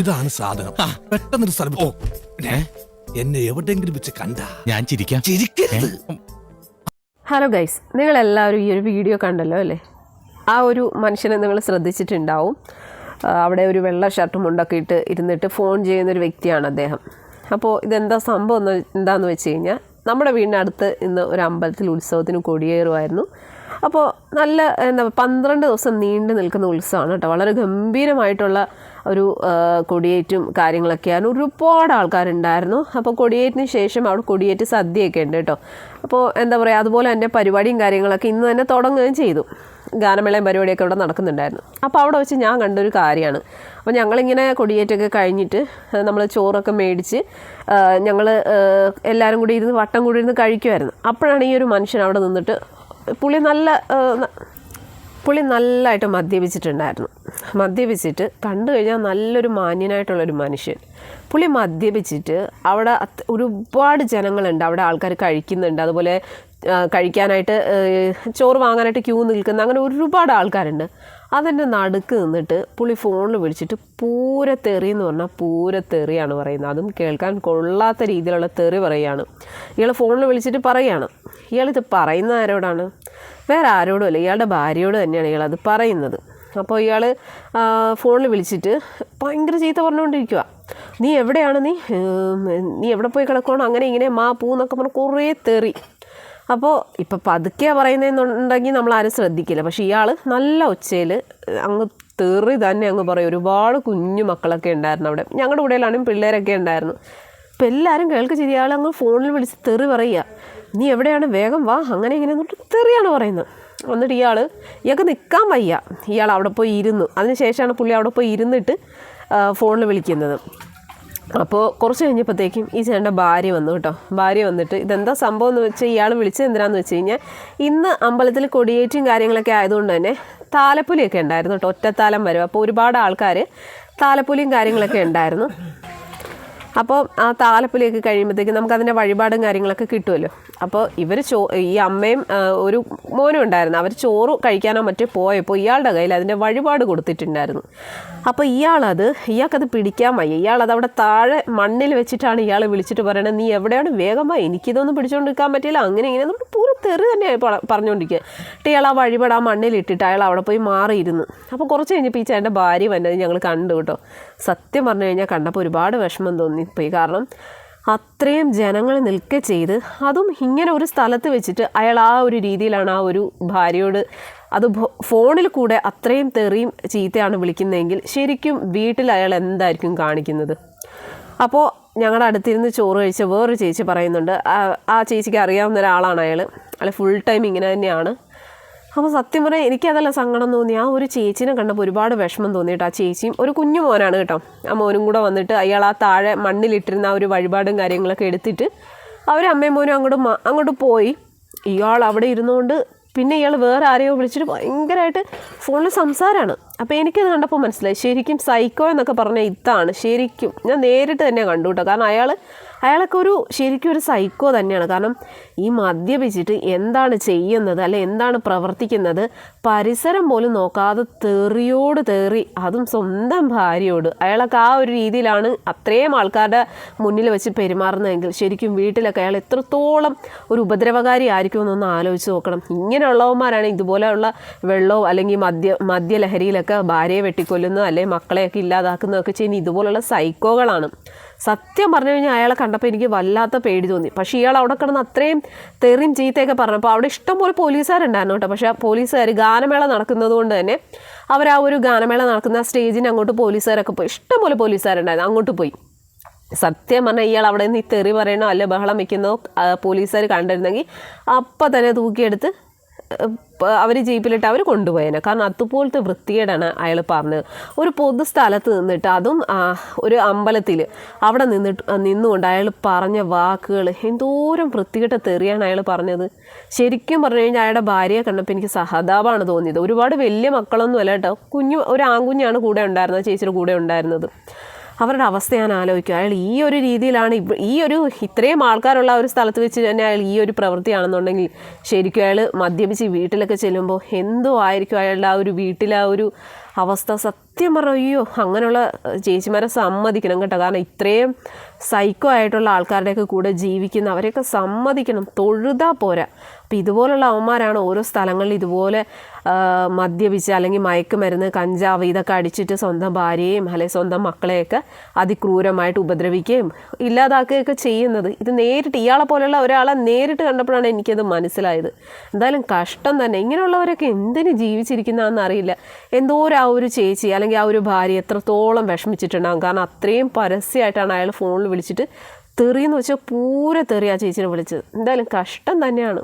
ഇതാണ് സാധനം. പെട്ടെന്നൊരു സ്ഥലം ഓ? എന്നെ എവിടെയെങ്കിലും വെച്ച് കണ്ട? ഞാൻ ചിരിക്കാം. ചിരിക്കരുത്. ഹലോ ഗൈസ് നിങ്ങൾ എല്ലാവരും ഈ ഒരു വീഡിയോ കണ്ടല്ലോ അല്ലേ? ആ ഒരു മനുഷ്യനെ നിങ്ങൾ ശ്രദ്ധിച്ചിട്ടുണ്ടാവും. അവിടെ ഒരു വെള്ള ഷർട്ടും മുണ്ടൊക്കെ ഇട്ട് ഇരുന്നിട്ട് ഫോൺ ചെയ്യുന്നൊരു വ്യക്തിയാണ് അദ്ദേഹം. അപ്പോൾ ഇതെന്താ സംഭവം എന്ന് എന്താണെന്ന് വെച്ച് കഴിഞ്ഞാൽ നമ്മുടെ വീടിനടുത്ത് ഇന്ന് ഒരു അമ്പലത്തിൽ ഉത്സവത്തിന് കൊടിയേറുമായിരുന്നു അപ്പോൾ നല്ല എന്താ പന്ത്രണ്ട് ദിവസം നീണ്ടു നിൽക്കുന്ന ഉത്സവമാണ് കേട്ടോ. വളരെ ഗംഭീരമായിട്ടുള്ള ഒരു കൊടിയേറ്റും കാര്യങ്ങളൊക്കെയാണ്. ഒരുപാട് ആൾക്കാരുണ്ടായിരുന്നു. അപ്പോൾ കൊടിയേറ്റിന് ശേഷം അവിടെ കൊടിയേറ്റ് സദ്യയൊക്കെ ഉണ്ട് കേട്ടോ. അപ്പോൾ എന്താ പറയുക അതുപോലെ തന്നെ പരിപാടിയും കാര്യങ്ങളൊക്കെ ഇന്ന് തന്നെ തുടങ്ങുകയും ചെയ്തു. ഗാനമേളയും പരിപാടിയൊക്കെ ഇവിടെ നടക്കുന്നുണ്ടായിരുന്നു. അപ്പോൾ അവിടെ വെച്ച് ഞാൻ കണ്ടൊരു കാര്യമാണ്. അപ്പോൾ ഞങ്ങളിങ്ങനെ കൊടിയേറ്റൊക്കെ കഴിഞ്ഞിട്ട് നമ്മൾ ചോറൊക്കെ മേടിച്ച് ഞങ്ങൾ എല്ലാവരും കൂടി ഇരുന്ന് വട്ടം കൂടി ഇരുന്ന് കഴിക്കുമായിരുന്നു അപ്പോഴാണ് ഈ ഒരു മനുഷ്യൻ അവിടെ നിന്നിട്ട് പുള്ളി നല്ല പുളി നല്ലതായിട്ട് മദ്യപിച്ചിട്ടുണ്ടായിരുന്നു. മദ്യപിച്ചിട്ട് കണ്ടു കഴിഞ്ഞാൽ നല്ലൊരു മാന്യനായിട്ടുള്ളൊരു മനുഷ്യൻ. പുള്ളി മദ്യപിച്ചിട്ട് അവിടെ ഒരുപാട് ജനങ്ങളുണ്ട്. അവിടെ ആൾക്കാർ കഴിക്കുന്നുണ്ട്. അതുപോലെ കഴിക്കാനായിട്ട് ചോറ് വാങ്ങാനായിട്ട് ക്യൂ നിൽക്കുന്ന അങ്ങനെ ഒരുപാട് ആൾക്കാരുണ്ട്. അതിന്റെ നടുക്ക് നിന്നിട്ട് പുള്ളി ഫോണിൽ വിളിച്ചിട്ട് പൂരത്തെറി തെറി എന്ന് പറഞ്ഞാൽ പൂര തെറിയാണ് പറയുന്നത്. അതും കേൾക്കാൻ കൊള്ളാത്ത രീതിയിലുള്ള തെറി പറയുകയാണ്. ഇയാൾ ഫോണിൽ വിളിച്ചിട്ട് പറയുകയാണ്. ഇയാളിത് പറയുന്നത് ആരോടാണ്? വേറെ ആരോടും അല്ല ഇയാളുടെ ഭാര്യയോട് തന്നെയാണ് ഇയാൾ അത് പറയുന്നത്. അപ്പോൾ ഇയാൾ ഫോണിൽ വിളിച്ചിട്ട് ഭയങ്കര ചീത്ത പറഞ്ഞുകൊണ്ടിരിക്കുക നീ എവിടെയാണ് നീ? നീ എവിടെ പോയി കിടക്കണം അങ്ങനെ ഇങ്ങനെ മാ പൂ എന്നൊക്കെ പറഞ്ഞ് കുറേ തെറി. അപ്പോൾ ഇപ്പം പതുക്കെയാണ് പറയുന്നതെന്നുണ്ടെങ്കിൽ നമ്മൾ ആരും ശ്രദ്ധിക്കില്ല. പക്ഷേ ഇയാൾ നല്ല ഒച്ചയിൽ അങ്ങ് തെറി തന്നെ അങ്ങ് പറയും. ഒരുപാട് കുഞ്ഞു മക്കളൊക്കെ ഉണ്ടായിരുന്നു അവിടെ. ഞങ്ങളുടെ കൂടെയിലാണെങ്കിൽ പിള്ളേരൊക്കെ ഉണ്ടായിരുന്നു. അപ്പം എല്ലാവരും കേൾക്കുക ആൾ അങ്ങ് ഫോണിൽ വിളിച്ച് തെറി പറയുക. നീ എവിടെയാണ്? വേഗം വാ. അങ്ങനെ ഇങ്ങനെ തെറിയാണ് പറയുന്നത്. എന്നിട്ട് ഇയാൾ ഇയാൾക്ക് നിൽക്കാൻ വയ്യ. ഇയാൾ അവിടെ പോയി ഇരുന്നു. അതിന് ശേഷമാണ് പുള്ളി അവിടെ പോയി ഇരുന്നിട്ട് ഫോണിൽ വിളിക്കുന്നത്. അപ്പോൾ കുറച്ച് കഴിഞ്ഞപ്പോഴത്തേക്കും ഈ ചേട്ടന്റെ ഭാര്യ വന്നു കേട്ടോ. ഭാര്യ വന്നിട്ട് ഇതെന്താ സംഭവം എന്ന് വെച്ചാൽ ഇയാൾ വിളിച്ചത് എന്തിനാന്ന് വെച്ച് കഴിഞ്ഞാൽ ഇന്ന് അമ്പലത്തിൽ കൊടിയേറ്റും കാര്യങ്ങളൊക്കെ ആയതുകൊണ്ട് തന്നെ താലപ്പൊലിയൊക്കെ ഉണ്ടായിരുന്നു കേട്ടോ. ഒറ്റത്താലം വരും. അപ്പോൾ ഒരുപാട് ആൾക്കാർ താലപ്പൊലിയും കാര്യങ്ങളൊക്കെ ഉണ്ടായിരുന്നു. അപ്പോൾ ആ താലപ്പൊലിയൊക്കെ കഴിയുമ്പോഴത്തേക്ക് നമുക്ക് അതിന്റെ വഴിപാടും കാര്യങ്ങളൊക്കെ കിട്ടുമല്ലോ. അപ്പോൾ ഇവർ ചോ ഈ അമ്മയും ഒരു മോനും ഉണ്ടായിരുന്നു. അവർ ചോറ് കഴിക്കാനോ മറ്റോ പോയപ്പോൾ ഇയാളുടെ കയ്യിൽ അതിന്റെ വഴിപാട് കൊടുത്തിട്ടുണ്ടായിരുന്നു. അപ്പോൾ ഇയാളത് ഇയാൾക്കത് പിടിക്കാൻ വയ്യ. ഇയാളത് അവിടെ താഴെ മണ്ണിൽ വെച്ചിട്ടാണ് ഇയാൾ വിളിച്ചിട്ട് പറയണത്. നീ എവിടെയാണ്? വേഗമായി എനിക്കിതൊന്നും പിടിച്ചുകൊണ്ട് നിൽക്കാൻ പറ്റില്ല. അങ്ങനെ ഇങ്ങനെ. നമ്മൾ പൂർവ തെറി പറ- പറഞ്ഞുകൊണ്ടിരിക്കുക എന്നിട്ട് ഇയാൾ ആ വഴിപാട് ആ മണ്ണിൽ ഇട്ടിട്ട് അയാൾ അവിടെ പോയി മാറിയിരുന്നു. അപ്പോൾ കുറച്ച് കഴിഞ്ഞപ്പോൾ ഈ ചേട്ടന്റെ ഭാര്യ വന്നത് ഞങ്ങൾ കണ്ടു കേട്ടോ. സത്യം പറഞ്ഞു കഴിഞ്ഞാൽ കണ്ടപ്പോൾ ഒരുപാട് വിഷമം തോന്നിപ്പോയി. കാരണം അത്രയും ജനങ്ങൾ നിൽക്കെ ചെയ്ത് അതും ഇങ്ങനെ ഒരു സ്ഥലത്ത് വെച്ചിട്ട് അയാൾ ആ ഒരു രീതിയിലാണ് ആ ഒരു ഭാര്യയോട് അത് ഫോണിൽ കൂടെ അത്രയും തെറിയും ചീത്തയാണ് വിളിക്കുന്നതെങ്കിൽ ശരിക്കും വീട്ടിൽ അയാൾ എന്തായിരിക്കും കാണിക്കുന്നത്? അപ്പോൾ ഞങ്ങളുടെ അടുത്തിരുന്ന് ചോറ് കഴിച്ച വേറൊരു ചേച്ചി പറയുന്നുണ്ട് ആ ചേച്ചിക്ക് അറിയാവുന്ന ഒരാളാണ് അയാൾ അയാൾ ഫുൾ ടൈം ഇങ്ങനെ തന്നെയാണ്. അപ്പോൾ സത്യം പറയാൻ എനിക്കതല്ല സങ്കടം തോന്നി. ആ ഒരു ചേച്ചീനെ കണ്ടപ്പോൾ ഒരുപാട് വിഷമം തോന്നിയിട്ട്. ആ ചേച്ചിയും ഒരു കുഞ്ഞു മോനാണ് കേട്ടോ. ആ മോനും കൂടെ വന്നിട്ട് അയാൾ ആ താഴെ മണ്ണിലിട്ടിരുന്ന ആ ഒരു വഴിപാടും കാര്യങ്ങളൊക്കെ എടുത്തിട്ട് അവർ അമ്മയും മോനും അങ്ങോട്ട് അങ്ങോട്ട് പോയി. ഇയാൾ അവിടെ ഇരുന്നുകൊണ്ട് പിന്നെ ഇയാൾ വേറെ ആരെയോ വിളിച്ചിട്ട് ഭയങ്കരമായിട്ട് ഫോണിൽ സംസാരമാണ് അപ്പോൾ എനിക്കത് കണ്ടപ്പോൾ മനസ്സിലായി. ശരിക്കും സൈക്കോ എന്നൊക്കെ പറഞ്ഞാൽ ഇതാണ്. ശരിക്കും ഞാൻ നേരിട്ട് തന്നെ കണ്ടു കേട്ടോ. കാരണം അയാൾ അയാളൊക്കെ ഒരു ശരിക്കും ഒരു സൈക്കോ തന്നെയാണ്. കാരണം ഈ മദ്യപിച്ചിട്ട് എന്താണ് ചെയ്യുന്നത്? അല്ലെ എന്താണ് പ്രവർത്തിക്കുന്നത്? പരിസരം പോലും നോക്കാതെ തെറിയോട് തെറി അതും സ്വന്തം ഭാര്യയോട് അയാളൊക്കെ ആ ഒരു രീതിയിലാണ് അത്രയും ആൾക്കാരുടെ മുന്നിൽ വെച്ച് പെരുമാറുന്നതെങ്കിൽ ശരിക്കും വീട്ടിലൊക്കെ അയാൾ എത്രത്തോളം ഒരു ഉപദ്രവകാരി ആയിരിക്കുമെന്നൊന്ന് ആലോചിച്ച് നോക്കണം. ഇങ്ങനെയുള്ളവന്മാരാണ് ഇതുപോലെയുള്ള വെള്ളവും അല്ലെങ്കിൽ മദ്യ മദ്യലഹരിയിലൊക്കെ ഭാര്യയെ വെട്ടിക്കൊല്ലുന്നു അല്ലെങ്കിൽ മക്കളെയൊക്കെ ഇല്ലാതാക്കുന്നതൊക്കെ ചെയ്യുന്ന ഇതുപോലുള്ള സൈക്കോകളാണ് സത്യം പറഞ്ഞു കഴിഞ്ഞാൽ അയാളെ കണ്ടപ്പോൾ എനിക്ക് വല്ലാത്ത പേടി തോന്നി. പക്ഷേ ഇയാൾ അവിടെ കിടന്ന് അത്രയും തെറിയും ചീത്തയൊക്കെ പറഞ്ഞപ്പോൾ അവിടെ ഇഷ്ടംപോലെ പോലീസുകാരുണ്ടായിരുന്നു കേട്ടോ. പക്ഷേ പോലീസുകാർ ഗാനമേള നടക്കുന്നത് കൊണ്ട് തന്നെ അവർ ആ ഒരു ഗാനമേള നടക്കുന്ന സ്റ്റേജിന് അങ്ങോട്ട് പോലീസുകാരൊക്കെ പോയി. ഇഷ്ടംപോലെ പോലീസുകാരുണ്ടായിരുന്നു. അങ്ങോട്ട് പോയി. സത്യം പറഞ്ഞാൽ ഇയാൾ അവിടെ നിന്ന് ഈ തെറി പറയണോ അല്ലെ ബഹളം വയ്ക്കുന്നോ പോലീസുകാർ കണ്ടിരുന്നെങ്കിൽ അപ്പം തന്നെ തൂക്കിയെടുത്ത് അവർ ജീപ്പിലിട്ട് അവർ കൊണ്ടുപോയേനെ. കാരണം അതുപോലത്തെ വൃത്തികേടാണ് അയാൾ പറഞ്ഞത് ഒരു പൊതു സ്ഥലത്ത് നിന്നിട്ട് അതും ഒരു അമ്പലത്തിൽ അവിടെ നിന്നിട്ട് നിന്നുകൊണ്ട് അയാൾ പറഞ്ഞ വാക്കുകൾ എന്തോരം വൃത്തികെട്ട തെറിയാണ് അയാൾ പറഞ്ഞത്. ശരിക്കും പറഞ്ഞു കഴിഞ്ഞാൽ അയാളുടെ ഭാര്യയെ കണ്ടപ്പോൾ എനിക്ക് സഹതാപമാണ് തോന്നിയത്. ഒരുപാട് വലിയ മക്കളൊന്നും അല്ല കേട്ടോ. കുഞ്ഞു ഒരു ആൺകുഞ്ഞാണ് കൂടെ ഉണ്ടായിരുന്നത് ചേച്ചിയുടെ കൂടെ ഉണ്ടായിരുന്നത്. അവരുടെ അവസ്ഥ ഞാൻ ആലോചിക്കും. അയാൾ ഈ ഒരു രീതിയിലാണ് ഈ ഒരു ഇത്രയും ആൾക്കാരുള്ള ഒരു സ്ഥലത്ത് വെച്ച് തന്നെ അയാൾ ഈ ഒരു പ്രവൃത്തിയാണെന്നുണ്ടെങ്കിൽ ശരിക്കും അയാൾ മദ്യപിച്ച് വീട്ടിലൊക്കെ ചെല്ലുമ്പോൾ എന്തോ ആയിരിക്കും അയാളുടെ ആ ഒരു വീട്ടിലെ ആ ഒരു അവസ്ഥ സത്യം പറഞ്ഞു അയ്യോ അങ്ങനെയുള്ള ചേച്ചിമാരെ സമ്മതിക്കണം കേട്ടോ. കാരണം ഇത്രയും സൈക്കോ ആയിട്ടുള്ള ആൾക്കാരുടെയൊക്കെ കൂടെ ജീവിക്കുന്ന അവരെയൊക്കെ സമ്മതിക്കണം. തൊഴുതാ പോരാ. അപ്പം ഇതുപോലുള്ള അവന്മാരാണ് ഓരോ സ്ഥലങ്ങളിൽ ഇതുപോലെ മദ്യപിച്ച് അല്ലെങ്കിൽ മയക്കുമരുന്ന് കഞ്ചാവ് ഇതൊക്കെ അടിച്ചിട്ട് സ്വന്തം ഭാര്യയെയും അല്ലെങ്കിൽ സ്വന്തം മക്കളെയൊക്കെ അതിക്രൂരമായിട്ട് ഉപദ്രവിക്കുകയും ഇല്ലാതാക്കുകയൊക്കെ ചെയ്യുന്നത്. ഇത് നേരിട്ട് ഇയാളെ പോലെയുള്ള ഒരാളെ നേരിട്ട് കണ്ടപ്പോഴാണ് എനിക്കത് മനസ്സിലായത്. എന്തായാലും കഷ്ടം തന്നെ. ഇങ്ങനെയുള്ളവരൊക്കെ എന്തിന് ജീവിച്ചിരിക്കുന്നതെന്ന് അറിയില്ല. എന്തോരം ഒരു ചേച്ചി. അല്ലെങ്കിൽ ആ ഒരു ഭാര്യ എത്രത്തോളം വിഷമിച്ചിട്ടുണ്ടാകും കാരണം അത്രയും പരസ്യമായിട്ടാണ് അയാൾ ഫോണിൽ വിളിച്ചിട്ട് തെറിയെന്ന് വെച്ചാൽ പൂരെ തെറി ആ ചേച്ചിനെ വിളിച്ചത്. എന്തായാലും കഷ്ടം തന്നെയാണ്.